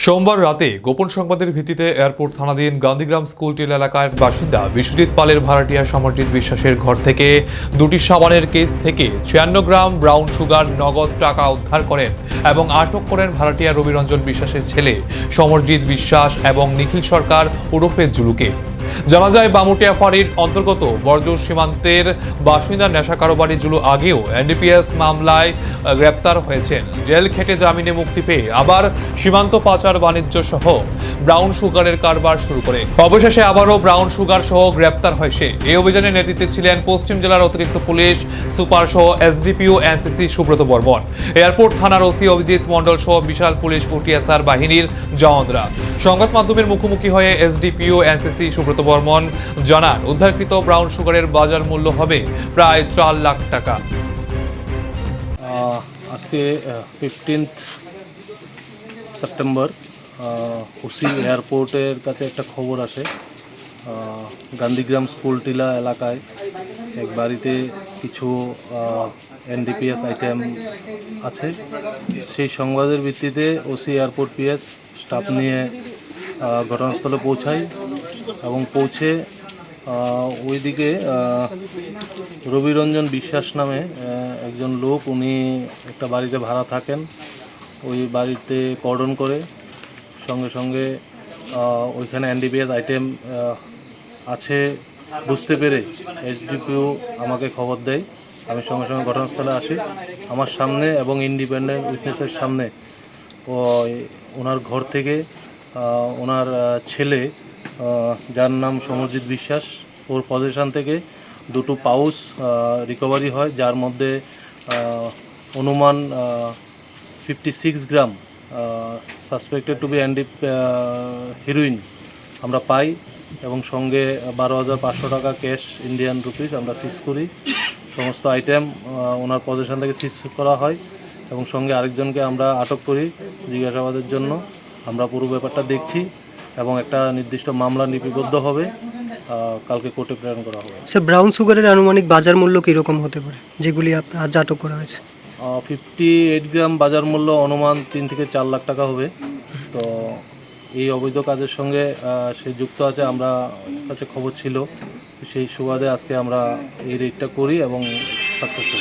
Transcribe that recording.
সোমবার রাতে গোপন সংবাদের ভিত্তিতে এয়ারপোর্ট থানাধীন গান্ধীগ্রাম স্কুল টিল এলাকার বাসিন্দা বিশ্বজিৎ পালের ভাড়াটিয়া সমরজিৎ বিশ্বাসের ঘর থেকে দুটি সাবানের কেস থেকে ছিয়ান্ন গ্রাম ব্রাউন সুগার নগদ টাকা উদ্ধার করেন এবং আটক করেন ভাড়াটিয়া রবিরঞ্জন বিশ্বাসের ছেলে সমরজিৎ বিশ্বাস এবং নিখিল সরকার ওরফে জুলুকে। জানা যায়, বামুটিয়া ফাঁড়ির অন্তর্গত বর্জর সীমান্তের বাসিন্দা নেশা কারোবারি জুলু আগেও এনডিপিএস মামলায় গ্রেপ্তার হয়েছেন। জেল খেটে জামিনে মুক্তি পেয়ে আবার সীমান্ত পাচার বাণিজ্য সহ ব্রাউন সুগারের কারবার শুরু করে। অবশেষে আবারও ব্রাউন সুগার সহ গ্রেপ্তার হয় সে। এই অভিযানে নেতৃত্বে ছিলেন পশ্চিম জেলার অতিরিক্ত পুলিশ, সুপার সহ SDPO, NCC, Subrata Barman. Airport থানার ওসি অভিজিৎ মণ্ডল সহ বিশাল পুলিশ ও টিএসআর বাহিনীর জওয়ানরা। সংবাদ মাধ্যমের মুখোমুখি হয়ে এসডিপিও, এনসিসি, সুব্রত বর্মন জানান, উদ্ধারকৃত ব্রাউন সুগারের বাজার মূল্য হবে প্রায় চার লাখ টাকা। আজকে ফিফটিন্থ সেপ্টেম্বর কুসি এয়ারপোর্টের কাছে একটা খবর আসে। গান্ধীগ্রাম স্কুল টিলা এলাকায় এক বাড়িতে কিছু এনডিপিএস আইটেম আছে। সেই সংবাদের ভিত্তিতে ওসি এয়ারপোর্ট পিএস স্টাফ নিয়ে ঘটনাস্থলে পৌঁছাই এবং পৌঁছে ওইদিকে রবিরঞ্জন বিশ্বাস নামে একজন লোক, উনি একটা বাড়িতে ভাড়া থাকেন। ওই বাড়িতে কর্ডন করে, সঙ্গে সঙ্গে ওইখানে এনডিপিএস আইটেম আছে বুঝতে পেরে এসডিপিও আমাকে খবর দেয়। আমি সঙ্গে সঙ্গে ঘটনাস্থলে আসি। আমার সামনে এবং ইন্ডিপেন্ডেন্ট উইটনেসের সামনে ওনার ঘর থেকে ওনার ছেলে যার নাম সমরজিৎ বিশ্বাস। ওর পজিশন থেকে দুটো পাউচ রিকভারি হয়, যার মধ্যে অনুমান fifty six gram suspected to be and the heroin আমরা পাই এবং সঙ্গে বারো হাজার পাঁচশো টাকা ক্যাশ ইন্ডিয়ান রুপিস আমরা সিজ করি। সমস্ত আইটেম ওনার পজিশন থেকে সিজ করা হয় এবং সঙ্গে আরেকজনকে আমরা আটক করি জিজ্ঞাসাবাদের জন্য। আমরা পুরো ব্যাপারটা দেখছি। এবং একটা নির্দিষ্ট মামলা লিপিবদ্ধ হবে কালকে কোর্টে প্রেরণ করা হবে। স্যার ব্রাউন সুগারের আনুমানিক বাজার মূল্য কীরকম হতে পারে যেগুলি আপ- আজ আটক করা হয়েছে? ফিফটি এইট গ্রাম বাজার মূল্য অনুমান তিন থেকে চার লাখ টাকা হবে। তো এই অবৈধ কাজের সঙ্গে সে যুক্ত আছে আমরা কাছে খবর ছিল। সেই সুবাদে আজকে আমরা এই রেটটা করি এবং সাকসেসফুল